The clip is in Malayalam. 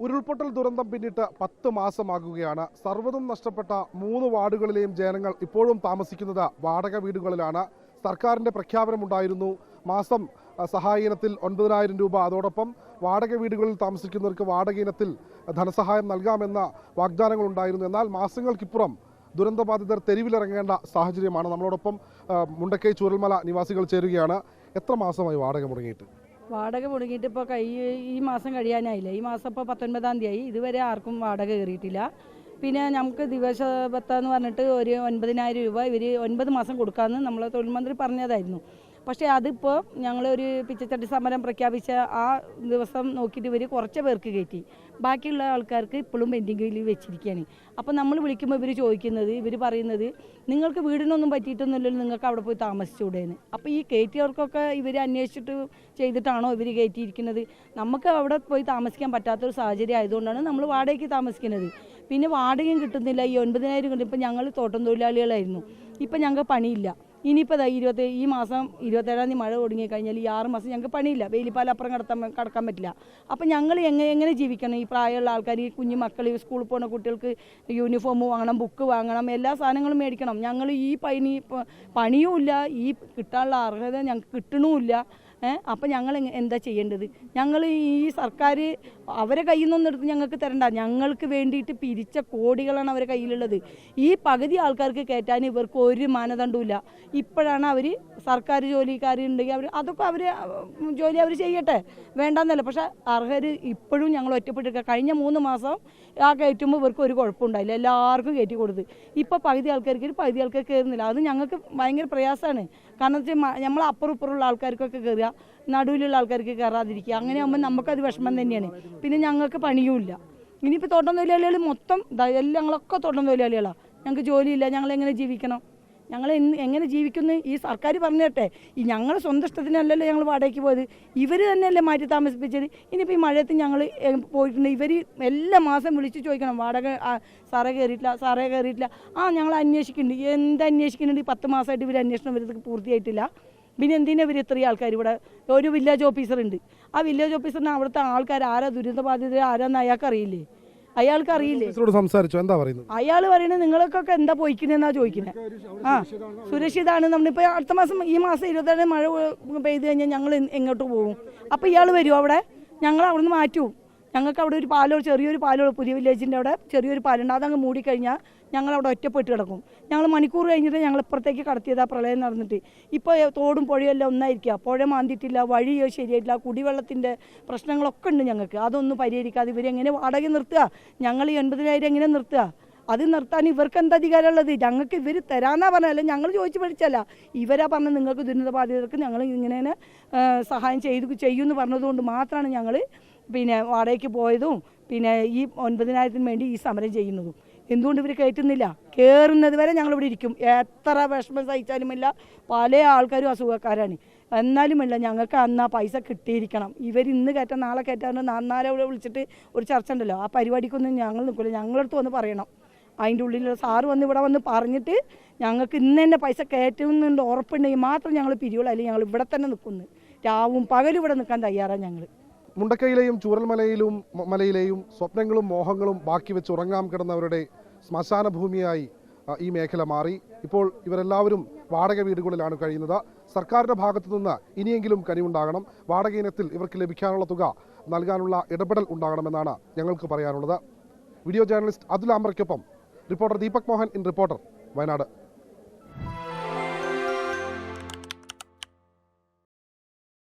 ഉരുൾപൊട്ടൽ ദുരന്തം പിന്നിട്ട് പത്ത് മാസമാകുകയാണ്. സർവതും നഷ്ടപ്പെട്ട മൂന്ന് വാർഡുകളിലെയും ജനങ്ങൾ ഇപ്പോഴും താമസിക്കുന്നത് വാടക വീടുകളിലാണ്. സർക്കാരിന്റെ പ്രഖ്യാപനമുണ്ടായിരുന്നു. മാസം അ, സഹായ ഇനത്തിൽ ഒൻപതിനായിരം രൂപ. അതോടൊപ്പം വാടക വീടുകളിൽ താമസിക്കുന്നവർക്ക് വാടക ഇനത്തിൽ ധനസഹായം നൽകാമെന്ന വാഗ്ദാനങ്ങൾ ഉണ്ടായിരുന്നു എന്നാൽ മാസങ്ങൾക്കിപ്പുറം ദുരന്തബാധിതർ തെരുവിലിറങ്ങേണ്ട സാഹചര്യമാണ്. നമ്മളോടൊപ്പം മുണ്ടക്കൈ ചൂരൽമല നിവാസികൾ ചേരുകയാണ്. എത്ര മാസമായി വാടക മുടങ്ങിയിട്ട്? വാടക മുടങ്ങിയിട്ട് ഇപ്പോൾ കൈ ഈ മാസം കഴിയാനായില്ല? ഈ മാസം ഇപ്പോൾ പത്തൊൻപതാം തീയതി. ആയി ഇതുവരെ ആർക്കും വാടക കയറിയിട്ടില്ല. പിന്നെ നമുക്ക് ദിവസ ഭത്ത എന്ന് പറഞ്ഞിട്ട് ഒരു ഒൻപതിനായിരം രൂപ ഇവർ ഒൻപത് മാസം കൊടുക്കാമെന്ന് നമ്മളെ തൊഴിൽ മന്ത്രി പറഞ്ഞതായിരുന്നു. പക്ഷേ അതിപ്പോൾ ഞങ്ങളൊരു പിച്ചച്ചട്ടി സമരം പ്രഖ്യാപിച്ച ആ ദിവസം നോക്കിയിട്ട് ഇവർ കുറച്ച് പേർക്ക് കയറ്റി. ബാക്കിയുള്ള ആൾക്കാർക്ക് ഇപ്പോഴും പെൻഡിങ്ങിൽ വെച്ചിരിക്കുകയാണ് അപ്പോൾ നമ്മൾ വിളിക്കുമ്പോൾ ഇവർ ചോദിക്കുന്നത് ഇവർ പറയുന്നത് നിങ്ങൾക്ക് വീടിനൊന്നും പറ്റിയിട്ടൊന്നുമില്ലല്ലോ നിങ്ങൾക്ക് അവിടെ പോയി താമസിച്ചുകൂടെയെന്ന് അപ്പോൾ ഈ കയറ്റിയവർക്കൊക്കെ ഇവർ അന്വേഷിച്ചിട്ട് ചെയ്തിട്ടാണോ ഇവർ കയറ്റിയിരിക്കുന്നത്? നമുക്ക് അവിടെ പോയി താമസിക്കാൻ പറ്റാത്തൊരു സാഹചര്യം ആയതുകൊണ്ടാണ് നമ്മൾ വാടകയ്ക്ക് താമസിക്കുന്നത്. പിന്നെ വാടകയും കിട്ടുന്നില്ല. ഈ ഒൻപതിനായിരം കിട്ടും ഇപ്പം ഞങ്ങൾ തോട്ടം തൊഴിലാളികളായിരുന്നു. ഇപ്പം ഞങ്ങൾക്ക് പണിയില്ല. ഇനിയിപ്പോൾ ഇരുപത്തി ഈ മാസം ഇരുപത്തേഴാം തീയതി മഴ ഒടുങ്ങിക്കഴിഞ്ഞാൽ കഴിഞ്ഞാൽ ഈ ആറ് മാസം ഞങ്ങൾക്ക് പണിയില്ല. വേലിപ്പാലം അപ്പുറം കടത്താൻ കടക്കാൻ പറ്റില്ല. അപ്പം ഞങ്ങൾ എങ്ങനെ എങ്ങനെ ജീവിക്കണം? ഈ പ്രായമുള്ള ആൾക്കാർ ഈ കുഞ്ഞു മക്കൾ സ്കൂളിൽ പോകുന്ന കുട്ടികൾക്ക് യൂണിഫോം വാങ്ങണം ബുക്ക് വാങ്ങണം എല്ലാ സാധനങ്ങളും മേടിക്കണം. ഞങ്ങൾ ഈ പണി പണിയുമില്ല. ഈ കിട്ടാനുള്ള അർഹത ഞങ്ങൾക്ക് കിട്ടണമില്ല. ഏഹ് അപ്പം ഞങ്ങൾ എന്താ ചെയ്യേണ്ടത്? ഞങ്ങൾ ഈ സർക്കാർ അവരെ കയ്യിൽ നിന്നൊന്നും എടുത്ത് ഞങ്ങൾക്ക് തരണ്ട. ഞങ്ങൾക്ക് വേണ്ടിയിട്ട് പിരിച്ച കോടികളാണ് അവരെ കയ്യിലുള്ളത്. ഈ പകുതി ആൾക്കാർക്ക് കയറ്റാൻ ഇവർക്ക് ഒരു മാനദണ്ഡമില്ല ഇപ്പോഴാണ് അവർ സർക്കാർ ജോലിക്കാരുണ്ടെങ്കിൽ അവർ അതൊക്കെ അവർ ജോലി അവർ ചെയ്യട്ടെ. വേണ്ടെന്നല്ല. പക്ഷെ അർഹർ ഇപ്പോഴും ഞങ്ങൾ ഒറ്റപ്പെട്ടിരിക്കുക കഴിഞ്ഞ മൂന്ന് മാസം ആ കയറ്റുമ്പോൾ ഇവർക്ക് ഒരു കുഴപ്പമുണ്ടായില്ല. എല്ലാവർക്കും കയറ്റി കൊടുത്ത്. ഇപ്പോൾ പകുതി ആൾക്കാർക്ക് പകുതി ആൾക്കാർ കയറുന്നില്ല. അത് ഞങ്ങൾക്ക് ഭയങ്കര പ്രയാസമാണ്. കാരണം വെച്ചാൽ നമ്മൾ അപ്പുറം ഇപ്പുറമുള്ള ആൾക്കാർക്കൊക്കെ കയറുക നടുവിലുള്ള ആൾക്കാർക്ക് കയറാതിരിക്കുക അങ്ങനെ ആകുമ്പോൾ നമുക്കത് വിഷമം തന്നെയാണ്. പിന്നെ ഞങ്ങൾക്ക് പണിയുമില്ല. ഇനിയിപ്പോൾ തോട്ടം തൊഴിലാളികൾ മൊത്തം എല്ലാം ഞങ്ങളൊക്കെ തോട്ടം തൊഴിലാളികളാണ് ഞങ്ങൾക്ക് ജോലിയില്ല ഞങ്ങളെങ്ങനെ ജീവിക്കണം? ഞങ്ങൾ ഇന്ന് എങ്ങനെ ജീവിക്കുന്നു? ഈ സർക്കാർ പറഞ്ഞിട്ടെ ഈ ഞങ്ങൾ സ്വന്തം ഇഷ്ടത്തിനല്ലല്ലോ ഞങ്ങൾ വാടകയ്ക്ക് പോയത്. ഇവർ തന്നെയല്ലേ മാറ്റി താമസിപ്പിച്ചത്. ഇനിയിപ്പോൾ ഈ മഴയത്ത് ഞങ്ങൾ പോയിട്ടുണ്ട്. ഇവർ എല്ലാ മാസം വിളിച്ച് ചോദിക്കണം വാടക സാറേ കയറിയിട്ടില്ല സാറേ കയറിയിട്ടില്ല ആ ഞങ്ങൾ അന്വേഷിക്കുന്നുണ്ട്. എന്ത് അന്വേഷിക്കുന്നുണ്ട്? ഈ പത്ത് മാസമായിട്ട് ഇവർ അന്വേഷണം വരുന്നത് പൂർത്തിയായിട്ടില്ല. പിന്നെ എന്തിനാ ഇവർ ഇത്രയും ആൾക്കാർ ഇവിടെ? ഒരു വില്ലേജ് ഓഫീസർ ഉണ്ട് ആ വില്ലേജ് ഓഫീസറിന് അവിടുത്തെ ആൾക്കാർ ആരാ ദുരിതബാധിതരെ ആരാന്ന് അയാൾക്ക് അറിയില്ലേ അയാൾക്ക് അറിയില്ലേ? സംസാരിച്ചു. എന്താ പറയുന്നത്? അയാൾ പറയുന്നത് നിങ്ങൾക്കൊക്കെ എന്താ പോയിക്കുന്നതെന്നാ ചോദിക്കുന്നത് ആ സുരക്ഷിതാണ് നമ്മളിപ്പോൾ അടുത്ത മാസം ഈ മാസം ഇരുപത്തേഴ് മഴ പെയ്ത് കഴിഞ്ഞാൽ ഞങ്ങൾ എങ്ങോട്ട് പോകും? അപ്പോൾ ഇയാൾ വരും അവിടെ. ഞങ്ങൾ അവിടെ നിന്ന് മാറ്റും. ഞങ്ങൾക്ക് അവിടെ ഒരു പാലോ ചെറിയൊരു പാലോ പുതിയ വില്ലേജിന്റെ അവിടെ ചെറിയൊരു പാലുണ്ട്. അതങ്ങ് മൂടിക്കഴിഞ്ഞാൽ ഞങ്ങൾ അവിടെ ഒറ്റപ്പെട്ട് കിടക്കും. ഞങ്ങൾ മണിക്കൂർ കഴിഞ്ഞിട്ട് ഞങ്ങൾ ഇപ്പുറത്തേക്ക് കടത്തിയതാ പ്രളയം നടന്നിട്ട്. ഇപ്പോൾ തോടും പുഴയെല്ലാം ഒന്നായിരിക്കുക. പുഴ മാന്തിയിട്ടില്ല വഴി ശരിയായിട്ടില്ല കുടിവെള്ളത്തിന്റെ പ്രശ്നങ്ങളൊക്കെ ഉണ്ട് ഞങ്ങൾക്ക്. അതൊന്നും പരിഹരിക്കാതെ ഇവരെങ്ങനെ വാടക നിർത്തുക? ഞങ്ങൾ ഈ എൺപതിനായിരം എങ്ങനെ നിർത്തുക? അത് നിർത്താൻ ഇവർക്ക് എന്താ അധികാരമുള്ളത്? ഞങ്ങൾക്ക് ഇവർ തരാന്നാ പറഞ്ഞല്ല ഞങ്ങൾ ചോദിച്ചു പഠിച്ചല്ല ഇവരാ പറഞ്ഞത് നിങ്ങൾക്ക് ദുരിതബാധിതർക്ക് ഞങ്ങൾ ഇങ്ങനെ സഹായം ചെയ്തു ചെയ്യുമെന്ന് പറഞ്ഞതുകൊണ്ട് മാത്രമാണ് ഞങ്ങൾ പിന്നെ വാടകയ്ക്ക് പോയതും പിന്നെ ഈ ഒൻപതിനായിരത്തിന് വേണ്ടി ഈ സമരം ചെയ്യുന്നതും. എന്തുകൊണ്ട് ഇവർ കയറ്റുന്നില്ല? കയറുന്നത് വരെ ഞങ്ങളിവിടെ ഇരിക്കും. എത്ര വിഷമം സഹിച്ചാലുമില്ല. പല ആൾക്കാരും അസുഖക്കാരാണ്. എന്നാലുമില്ല ഞങ്ങൾക്ക് അന്ന് ആ പൈസ കിട്ടിയിരിക്കണം. ഇവർ ഇന്ന് കയറ്റാൻ നാളെ കയറ്റാൻ നാളെ ഇവിടെ വിളിച്ചിട്ട് ഒരു ചർച്ച ഉണ്ടല്ലോ. ആ പരിപാടിക്കൊന്നും ഞങ്ങൾ നിൽക്കില്ല ഞങ്ങളടുത്ത് വന്ന് പറയണം. അതിന്റെ ഉള്ളിലുള്ള സാറ് വന്ന് ഇവിടെ വന്ന് പറഞ്ഞിട്ട് ഞങ്ങൾക്ക് ഇന്ന് തന്നെ പൈസ കയറ്റുന്നുണ്ട് ഉറപ്പുണ്ടെങ്കിൽ മാത്രം ഞങ്ങൾ പിരിയുള്ളൂ. അല്ലെങ്കിൽ ഞങ്ങൾ ഇവിടെ തന്നെ നിൽക്കുന്നു. രാവും പകലും ഇവിടെ നിൽക്കാൻ തയ്യാറാണ് ഞങ്ങൾ. മുണ്ടക്കയിലെയും ചൂരൽമലയിലും മലയിലെയും സ്വപ്നങ്ങളും മോഹങ്ങളും ബാക്കി വെച്ച് ഉറങ്ങാം കിടന്നവരുടെ ശ്മശാന ഭൂമിയായി ഈ മേഖല മാറി. ഇപ്പോൾ ഇവരെല്ലാവരും വാടക വീടുകളിലാണ് കഴിയുന്നത്. സർക്കാരിന്റെ ഭാഗത്തു നിന്ന് ഇനിയെങ്കിലും കനിവുണ്ടാകണം. വാടക ഇനത്തിൽ ഇവർക്ക് ലഭിക്കാനുള്ള തുക നൽകാനുള്ള ഇടപെടൽ ഉണ്ടാകണമെന്നാണ് ഞങ്ങൾക്ക് പറയാനുള്ളത്. Video journalist Athul ആംബ്രയ്ക്കൊപ്പം reporter Deepak Mohan in reporter Wayanad.